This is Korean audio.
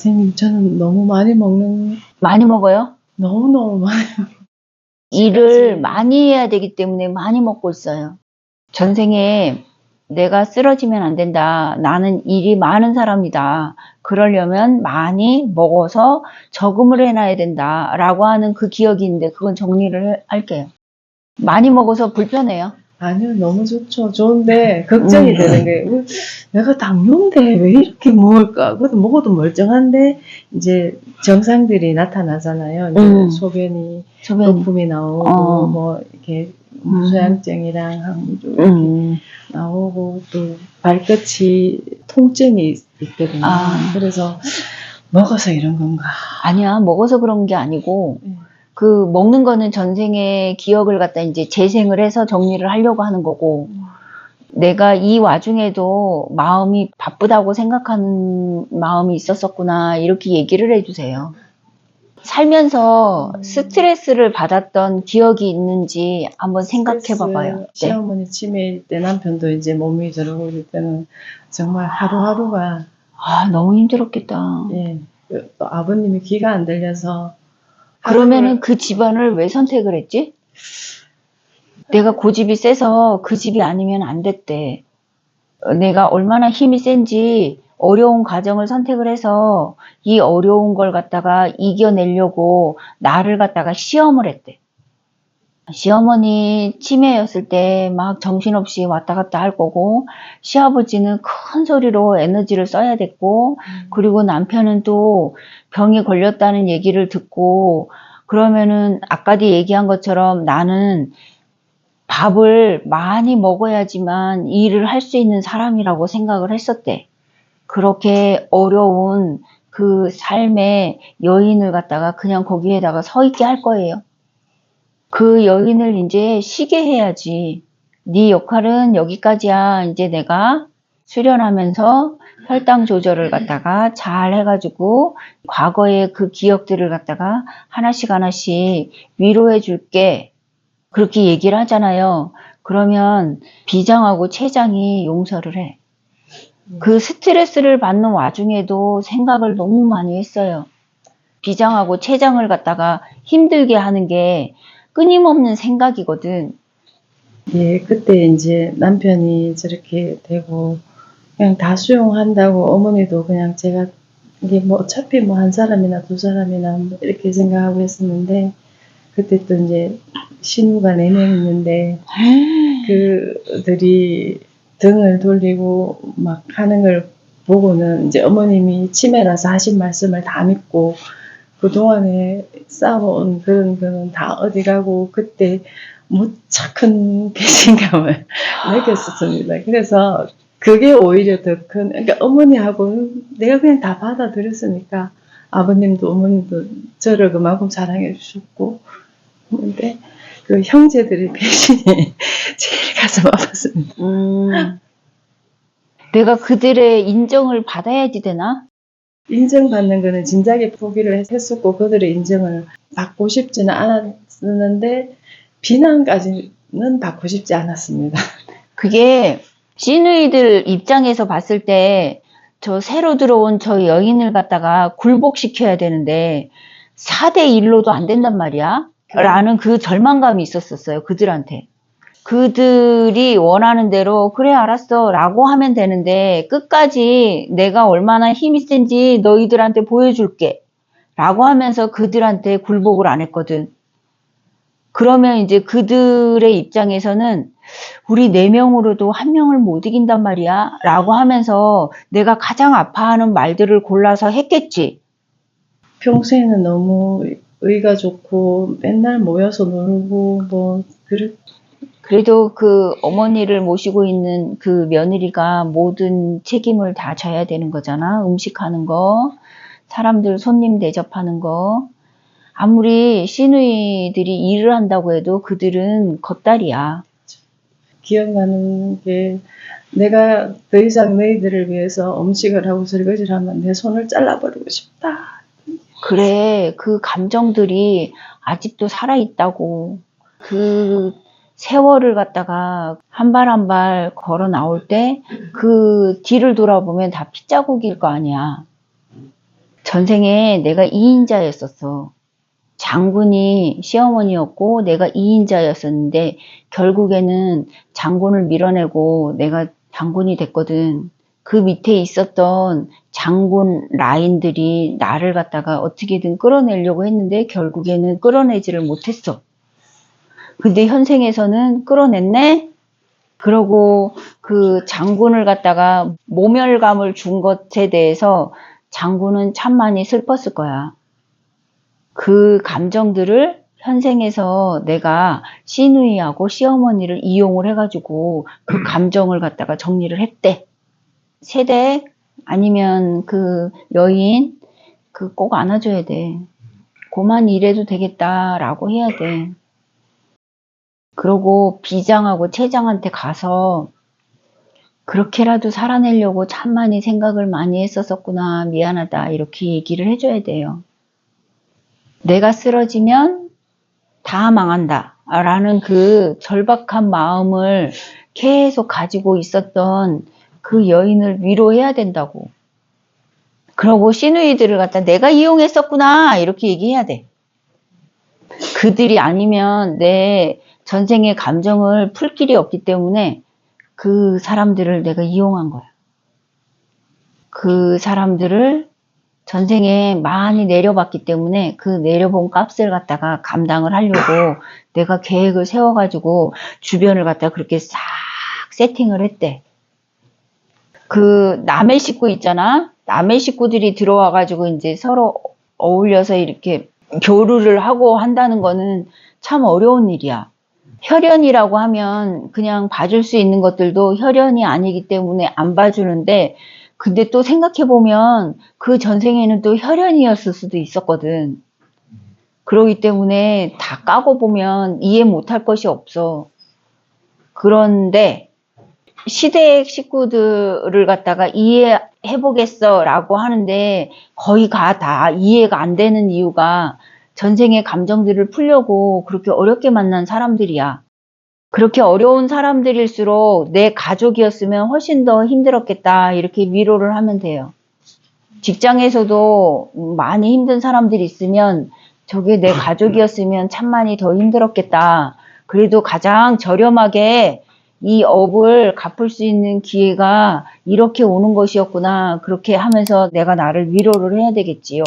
선생님, 저는 너무 많이 먹는, 많이 먹어요? 너무너무 많이, 일을 많이 해야 되기 때문에 많이 먹고 있어요. 전생에 내가 쓰러지면 안 된다. 나는 일이 많은 사람이다. 그러려면 많이 먹어서 저금을 해놔야 된다. 라고 하는 그 기억이 있는데 그건 정리를 해- 할게요. 많이 먹어서 불편해요. 아니요, 너무 좋죠. 좋은데, 걱정이 음. 되는 게, 왜, 내가 당뇨인데 왜 이렇게 먹을까? 그것도 먹어도 멀쩡한데, 이제 정상들이 나타나잖아요. 이제 음. 소변이, 소변이. 거품이 나오고, 어. 뭐, 이렇게, 무소양증이랑 항우조 음. 나오고, 또, 발끝이 통증이 있- 있거든요. 아. 그래서, 먹어서 이런 건가. 아니야, 먹어서 그런 게 아니고, 음. 그 먹는 거는 전생의 기억을 갖다 이제 재생을 해서 정리를 하려고 하는 거고, 내가 이 와중에도 마음이 바쁘다고 생각하는 마음이 있었었구나, 이렇게 얘기를 해주세요. 살면서 음. 스트레스를 받았던 기억이 있는지 한번 생각해 봐봐요. 네. 시어머니 치매일 때 남편도 이제 몸이 저러고 이럴 때는 정말 하루하루가 아, 너무 힘들었겠다. 예. 아버님이 귀가 안 들려서 그러면은 그 집안을 왜 선택을 했지? 내가 고집이 세서 그 집이 아니면 안 됐대. 어, 내가 얼마나 힘이 센지 어려운 과정을 선택을 해서 이 어려운 걸 갖다가 이겨내려고 나를 갖다가 시험을 했대. 시어머니 치매였을 때 막 정신없이 왔다 갔다 할 거고, 시아버지는 큰 소리로 에너지를 써야 됐고, 그리고 남편은 또 병에 걸렸다는 얘기를 듣고 그러면은 아까도 얘기한 것처럼 나는 밥을 많이 먹어야지만 일을 할 수 있는 사람이라고 생각을 했었대. 그렇게 어려운 그 삶의 여인을 갖다가 그냥 거기에다가 서 있게 할 거예요. 그 여인을 이제 쉬게 해야지. 네 역할은 여기까지야. 이제 내가 수련하면서 혈당 조절을 갖다가 잘 해가지고 과거의 그 기억들을 갖다가 하나씩 하나씩 위로해 줄게. 그렇게 얘기를 하잖아요. 그러면 비장하고 체장이 용서를 해. 그 스트레스를 받는 와중에도 생각을 너무 많이 했어요. 비장하고 체장을 갖다가 힘들게 하는 게 끊임없는 생각이거든. 예, 그때 이제 남편이 저렇게 되고 그냥 다 수용한다고 어머니도 그냥 제가 이게 뭐 어차피 뭐 한 사람이나 두 사람이나 뭐 이렇게 생각하고 했었는데 그때 또 이제 신우가 네 명 있는데 그들이 등을 돌리고 막 하는 걸 보고는 이제 어머님이 치매라서 하신 말씀을 다 믿고 그동안에 쌓아온 그런 거는 다 어디 가고 그때 무척 큰 배신감을 느꼈었습니다. 그래서 그게 오히려 더 큰, 그러니까 어머니하고 내가 그냥 다 받아들였으니까 아버님도 어머님도 저를 그만큼 사랑해 주셨고, 근데 그 형제들의 배신이 제일 가슴 아팠습니다. 음, 내가 그들의 인정을 받아야지 되나? 인정받는 거는 진작에 포기를 했었고, 그들의 인정을 받고 싶지는 않았는데, 비난까지는 받고 싶지 않았습니다. 그게 시누이들 입장에서 봤을 때 저 새로 들어온 저 여인을 갖다가 굴복시켜야 되는데 4대 1로도 안 된단 말이야. 라는 그 절망감이 있었었어요. 그들한테. 그들이 원하는 대로 그래 알았어 라고 하면 되는데 끝까지 내가 얼마나 힘이 센지 너희들한테 보여줄게 라고 하면서 그들한테 굴복을 안 했거든. 그러면 이제 그들의 입장에서는 우리 네 명으로도 한 명을 못 이긴단 말이야. 라고 하면서 내가 가장 아파하는 말들을 골라서 했겠지. 평소에는 너무 의가 좋고, 맨날 모여서 놀고, 뭐, 그렇, 그래도 그 어머니를 모시고 있는 그 며느리가 모든 책임을 다 져야 되는 거잖아. 음식하는 거, 사람들 손님 대접하는 거. 아무리 시누이들이 일을 한다고 해도 그들은 겉다리야. 기억나는 게, 내가 더 이상 너희들을 위해서 음식을 하고 설거지를 하면 내 손을 잘라버리고 싶다. 그래, 그 감정들이 아직도 살아있다고. 그 세월을 갖다가 한 발 한 발 걸어 나올 때 그 뒤를 돌아보면 다 핏자국일 거 아니야. 전생에 내가 2인자였었어. 장군이 시어머니였고 내가 2인자였었는데 결국에는 장군을 밀어내고 내가 장군이 됐거든. 그 밑에 있었던 장군 라인들이 나를 갖다가 어떻게든 끌어내려고 했는데 결국에는 끌어내지를 못했어. 근데 현생에서는 끌어냈네? 그러고 그 장군을 갖다가 모멸감을 준 것에 대해서 장군은 참 많이 슬펐을 거야. 그 감정들을 현생에서 내가 시누이하고 시어머니를 이용을 해가지고 그 감정을 갖다가 정리를 했대. 세대 아니면 그 여인 그 꼭 안아줘야 돼. 고만 일해도 되겠다라고 해야 돼. 그러고 비장하고 채장한테 가서 그렇게라도 살아내려고 참 많이 생각을 많이 했었었구나 미안하다 이렇게 얘기를 해줘야 돼요. 내가 쓰러지면 다 망한다 라는 그 절박한 마음을 계속 가지고 있었던 그 여인을 위로해야 된다고. 그러고 시누이들을 갖다 내가 이용했었구나 이렇게 얘기해야 돼. 그들이 아니면 내 전생의 감정을 풀 길이 없기 때문에 그 사람들을 내가 이용한 거야. 그 사람들을 전생에 많이 내려봤기 때문에 그 내려본 값을 갖다가 감당을 하려고 내가 계획을 세워가지고 주변을 갖다가 그렇게 싹 세팅을 했대. 그 남의 식구 있잖아. 남의 식구들이 들어와가지고 이제 서로 어울려서 이렇게 교류를 하고 한다는 거는 참 어려운 일이야. 혈연이라고 하면 그냥 봐줄 수 있는 것들도 혈연이 아니기 때문에 안 봐주는데 근데 또 생각해보면 그 전생에는 또 혈연이었을 수도 있었거든. 그러기 때문에 다 까고 보면 이해 못할 것이 없어. 그런데 시댁 식구들을 갖다가 이해해보겠어 라고 하는데 거의 가 다 이해가 안 되는 이유가 전생의 감정들을 풀려고 그렇게 어렵게 만난 사람들이야. 그렇게 어려운 사람들일수록 내 가족이었으면 훨씬 더 힘들었겠다. 이렇게 위로를 하면 돼요. 직장에서도 많이 힘든 사람들이 있으면 저게 내 가족이었으면 참 많이 더 힘들었겠다. 그래도 가장 저렴하게 이 업을 갚을 수 있는 기회가 이렇게 오는 것이었구나. 그렇게 하면서 내가 나를 위로를 해야 되겠지요.